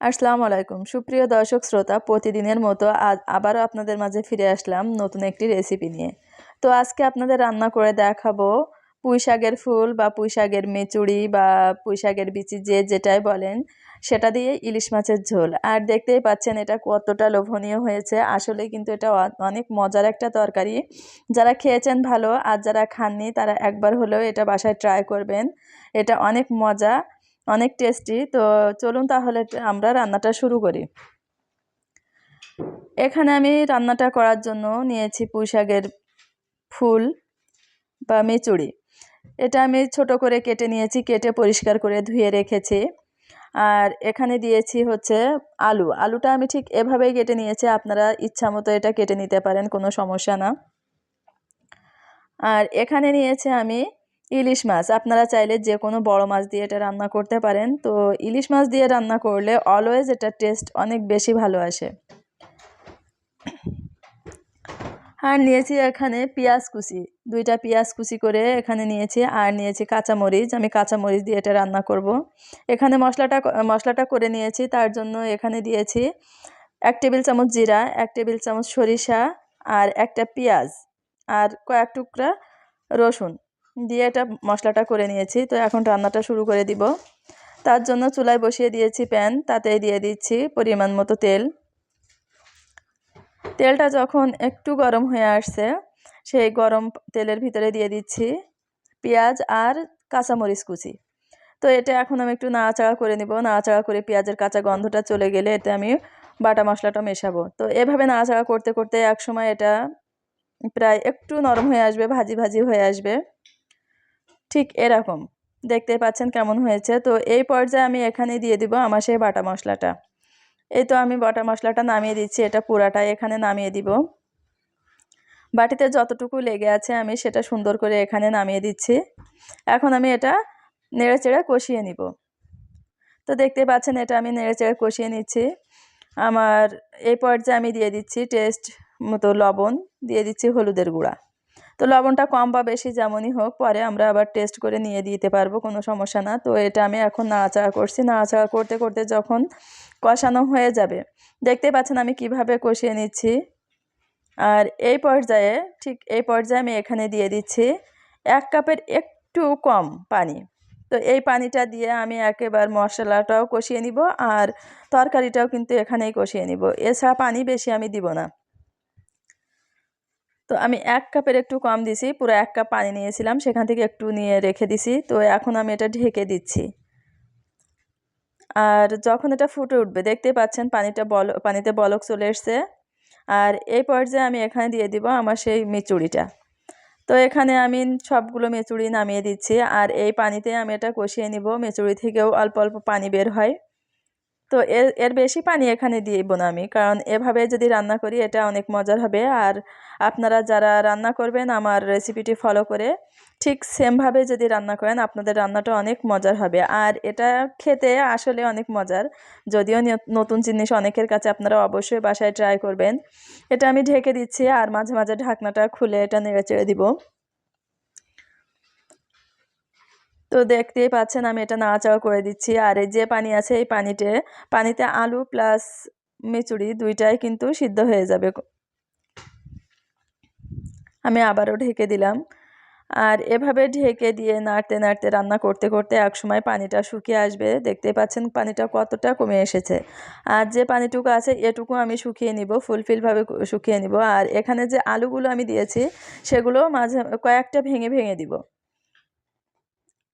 আসসালামু আলাইকুম। সুপ্রিয় দর্শক শ্রোতা, প্রতিদিনের মতো আজ আবারও আপনাদের মাঝে ফিরে আসলাম নতুন একটি রেসিপি নিয়ে। তো আজকে আপনাদের রান্না করে দেখাবো পুঁই শাকের ফুল বা পুঁই শাকের মেচুড়ি বা পুঁই শাকের বিচি, যে যেটাই বলেন, সেটা দিয়ে ইলিশ মাছের ঝোল। আর দেখতেই পাচ্ছেন এটা কতটা লোভনীয় হয়েছে। আসলে কিন্তু এটা অনেক মজার একটা তরকারি। যারা খেয়েছেন ভালো, আর যারা খাননি, তারা একবার হলেও এটা বাসায় ট্রাই করবেন। এটা অনেক মজা। অনেক টেস্টি। তো চলুন তাহলে আমরা রান্নাটা শুরু করি। এখানে আমি রান্নাটা করার জন্য নিয়েছি পুঁই শাকের ফুল বা মেচুড়ি। এটা আমি ছোট করে কেটে নিয়েছি, কেটে পরিষ্কার করে ধুয়ে রেখেছি। আর এখানে দিয়েছি হচ্ছে আলু। আলুটা আমি ঠিক এভাবেই কেটে নিয়েছি, আপনারা ইচ্ছা মতো এটা কেটে নিতে পারেন, কোনো সমস্যা না। আর এখানে নিয়েছি আমি ইলিশ মাছ। আপনারা চাইলে যে কোনো বড় মাছ দিয়ে এটা রান্না করতে পারেন। তো ইলিশ মাছ দিয়ে রান্না করলে অলওয়েজ এটা টেস্ট অনেক বেশি ভালো আসে। আর নিয়েছি এখানে পেঁয়াজ কুচি। দুইটা পেঁয়াজ কুচি করে এখানে নিয়েছি। আর নিয়েছি কাঁচামরিচ। আমি কাঁচামরিচ দিয়ে এটা রান্না করব। এখানে মশলাটা মশলাটা করে নিয়েছি। তার জন্য এখানে দিয়েছি এক টেবিল চামচ জিরা, এক টেবিল চামচ সরিষা আর একটা পেঁয়াজ আর কয়েক টুকরা রসুন। দিয়ে এটা মশলাটা করে নিয়েছি। তো এখন রান্নাটা শুরু করে দিব। তার জন্য চুলায় বসিয়ে দিয়েছি প্যান তাতে দিয়ে দিচ্ছি পরিমাণ মতো তেল। তেলটা যখন একটু গরম হয়ে আসছে, সেই গরম তেলের ভিতরে দিয়ে দিচ্ছি পেঁয়াজ আর কাঁচামরিচ কুচি। তো এটা এখন আমি একটু নাড়াচাড়া করে নিব। নাড়াচাড়া করে পেঁয়াজের কাঁচা গন্ধটা চলে গেলে এতে আমি বাটা মশলাটা মেশাবো। তো এভাবে নাড়াচাড়া করতে করতে এক সময় এটা প্রায় একটু নরম হয়ে আসবে, ভাজি ভাজি হয়ে আসবে। ঠিক এরকম। দেখতে পাচ্ছেন কেমন হয়েছে। তো এই পর্যায়ে আমি এখানে দিয়ে দিব আমার সেই বাটা মশলাটা। এই তো আমি বাটা মশলাটা নামিয়ে দিচ্ছি, এটা পুরাটাই এখানে নামিয়ে দিব। বাটিতে যতটুকু লেগে আছে আমি সেটা সুন্দর করে এখানে নামিয়ে দিচ্ছি। এখন আমি এটা নেড়ে চেড়ে কষিয়ে নিব। তো দেখতে পাচ্ছেন এটা আমি নেড়ে চেড়ে কষিয়ে নিচ্ছি। আমার এই পর্যায়ে আমি দিয়ে দিচ্ছি টেস্ট মতো লবণ, দিয়ে দিচ্ছি হলুদের গুঁড়া। তো লবণটা কম বা বেশি যেমনই হোক, পরে আমরা আবার টেস্ট করে নিয়ে দিতে পারব, কোনো সমস্যা না। তো এটা আমি এখন নাড়াচাড়া করছি। নাড়াচাড়া করতে করতে যখন কষানো হয়ে যাবে, দেখতে পাচ্ছেন আমি কীভাবে কষিয়ে নিচ্ছি। আর এই পর্যায়ে, ঠিক এই পর্যায়ে আমি এখানে দিয়ে দিচ্ছি এক কাপের একটু কম পানি। তো এই পানিটা দিয়ে আমি একেবার মশলাটাও কষিয়ে নিব আর তরকারিটাও কিন্তু এখানেই কষিয়ে নিব। এছাড়া পানি বেশি আমি দিব না। তো আমি এক কাপের একটু কম দিছি, পুরো এক কাপ পানি নিয়েছিলাম, সেখান থেকে একটু নিয়ে রেখে দিছি। তো এখন আমি এটা ঢেকে দিচ্ছি। আর যখন এটা ফুটে উঠবে, দেখতেই পাচ্ছেন পানিটা বল, পানিতে বলক চলে এসছে। আর এই পর্যায়ে আমি এখানে দিয়ে দিব আমার সেই মিচুড়িটা। তো এখানে আমি সবগুলো মেচুড়ি নামিয়ে দিচ্ছি। আর এই পানিতে আমি এটা কষিয়ে নিব। মেচুড়ি থেকেও অল্প অল্প পানি বের হয়। তো এর এর বেশি পানি এখানে দিইব না আমি। কারণ এভাবে যদি রান্না করি, এটা অনেক মজার হবে। আর আপনারা যারা রান্না করবেন, আমার রেসিপিটি ফলো করে ঠিক সেমভাবে যদি রান্না করেন, আপনাদের রান্নাটা অনেক মজার হবে। আর এটা খেতে আসলে অনেক মজার। যদিও নতুন জিনিস অনেকের কাছে আপনারা অবশ্যই বাসায় ট্রাই করবেন। এটা আমি ঢেকে দিচ্ছি আর মাঝে মাঝে ঢাকনাটা খুলে এটা নেড়ে চেড়ে দিব। তো দেখতেই পাচ্ছেন আমি এটা নাড়াচাড়া করে দিচ্ছি। আর এই যে পানি আছে এই পানিতে পানিতে আলু প্লাস মিচুড়ি দুইটাই কিন্তু সিদ্ধ হয়ে যাবে। আমি আবারও ঢেকে দিলাম। আর এভাবে ঢেকে দিয়ে নাড়তে নাড়তে রান্না করতে করতে একসময় পানিটা শুকিয়ে আসবে। দেখতে পাচ্ছেন পানিটা কতটা কমে এসেছে। আর যে পানিটুকু আছে এটুকু আমি শুকিয়ে নিব, ফুলফিলভাবে শুকিয়ে নিব। আর এখানে যে আলুগুলো আমি দিয়েছি, সেগুলো মাঝে কয়েকটা ভেঙে ভেঙে দিব।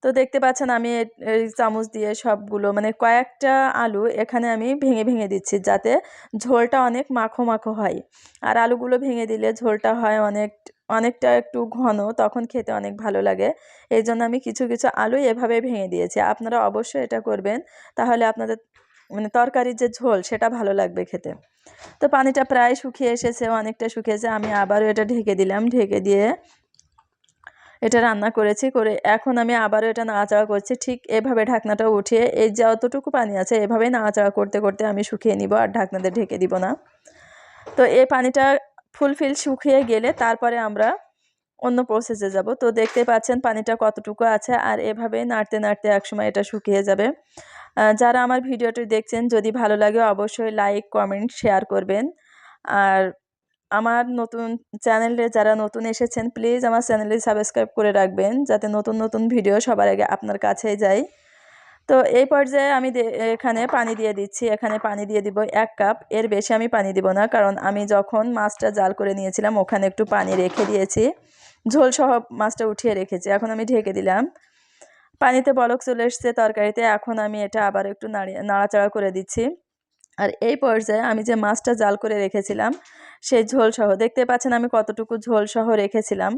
তো দেখতে পাচ্ছেন আমি এই চামচ দিয়ে সবগুলো মানে কয়েকটা আলু এখানে আমি ভেঙে ভেঙে দিচ্ছি যাতে ঝোলটা অনেক মাখো মাখো হয়। আর আলুগুলো ভেঙে দিলে ঝোলটা হয় অনেক, অনেকটা একটু ঘন, তখন খেতে অনেক ভালো লাগে। এই জন্য আমি কিছু কিছু আলু এভাবে ভেঙে দিয়েছি। আপনারা অবশ্যই এটা করবেন। তাহলে আপনাদের মানে তরকারির যে ঝোল, সেটা ভালো লাগবে খেতে। তো পানিটা প্রায় শুকিয়ে এসেছে, অনেকটা শুকিয়েছে। আমি আবারও এটা ঢেকে দিলাম। ঢেকে দিয়ে এটা রান্না করেছি, করে এখন আমি আবারও এটা নাড়াচাড়া করছি। ঠিক এভাবে ঢাকনাটা উঠিয়ে এই যতটুকু পানি আছে এভাবেই নাড়াচাড়া করতে করতে আমি শুকিয়ে নিব আর ঢাকনাতে ঢেকে দিব না। তো এই পানিটা ফুলফিল শুকিয়ে গেলে তারপরে আমরা অন্য প্রসেসে যাব। তো দেখতে পাচ্ছেন পানিটা কতটুকু আছে আর এভাবে নাড়তে নাড়তে একসময় এটা শুকিয়ে যাবে। যারা আমার ভিডিওটি দেখছেন, যদি ভালো লাগে অবশ্যই লাইক কমেন্ট শেয়ার করবেন। আর আমার নতুন চ্যানেলে যারা নতুন এসেছেন প্লিজ আমার চ্যানেলে সাবস্ক্রাইব করে রাখবেন, যাতে নতুন নতুন ভিডিও সবার আগে আপনার কাছে যায়। তো এই পর্যায়ে আমি এখানে পানি দিয়ে দিচ্ছি। এখানে পানি দিয়ে দিব এক কাপ এর বেশি আমি পানি দিব না, কারণ আমি যখন মাছটা জাল করে নিয়েছিলাম, ওখানে একটু পানি রেখে দিয়েছি। ঝোল সহ মাছটা উঠিয়ে রেখেছি। এখন আমি ঢেকে দিলাম। পানিতে বলক চলে এসছে তরকারিতে। এখন আমি এটা আবার একটু নাড়িয়ে, নাড়াচাড়া করে দিচ্ছি। আর এই পর্যায়ে আমি যে মাছটা জাল করে রেখেছিলাম, সেই ঝোল সহ, দেখতে পাচ্ছেন আমি কতটুকু ঝোল সহ রেখেছিলাম।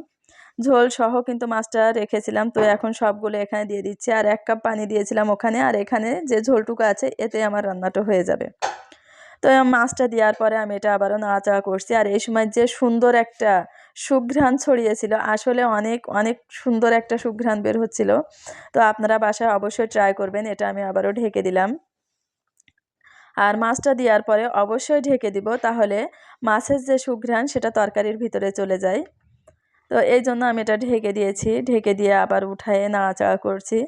ঝোল সহ কিন্তু মাছটা রেখেছিলাম, তো এখন সবগুলো এখানে দিয়ে দিচ্ছি। আর এক কাপ পানি দিয়েছিলাম ওখানে, আর এখানে যে ঝোলটুকু আছে, এতে আমার রান্নাটা হয়ে যাবে। তো মাছটা দেওয়ার পরে আমি এটা আবারও নাড়াচাড়া করছি। আর এই সময় যে সুন্দর একটা সুঘ্রাণ ছড়িয়েছিল, আসলে অনেক অনেক সুন্দর একটা সুঘ্রাণ বের হচ্ছিল। তো আপনারা বাসায় অবশ্যই ট্রাই করবেন, এটা আমি আবারও ঢেকে দিলাম। আর মাছটা দেওয়ার পরে অবশ্যই ঢেকে দিব, তাহলে মাছের যে সুঘ্রাণ সেটা তরকারির ভিতরে চলে যায়। তো এই জন্য আমি এটা ঢেকে দিয়েছি, ঢেকে দিয়ে আবার উঠায়ে নাড়াচাড়া করছি।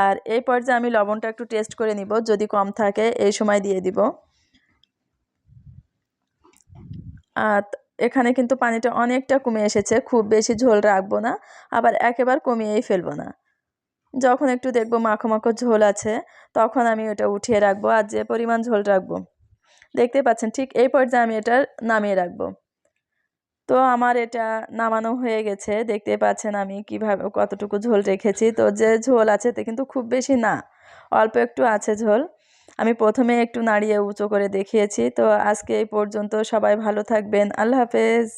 আর এই পর্যায়ে আমি লবণটা একটু টেস্ট করে নিব, যদি কম থাকে এই সময় দিয়ে দিব। আর এখানে কিন্তু পানিটা অনেকটা কমে এসেছে, খুব বেশি ঝোল রাখব না, আবার একেবারে কমিয়েই ফেলব না। যখন একটু দেখব মাখো মাখো ঝোল আছে, তখন আমি ওটা উঠিয়ে রাখব আর যে পরিমাণ ঝোল রাখব। দেখতে পাচ্ছেন, ঠিক এই পর্যায়ে আমি এটা নামিয়ে রাখব। তো আমার এটা নামানো হয়ে গেছে, দেখতে পাচ্ছেন আমি কীভাবে কতটুকু ঝোল রেখেছি। তো যে ঝোল আছে তে কিন্তু খুব বেশি না, অল্প একটু আছে ঝোল। আমি প্রথমে একটু নাড়িয়ে উঁচু করে দেখিয়েছি। তো আজকে এই পর্যন্ত সবাই ভালো থাকবেন, আল্লাহ হাফেজ।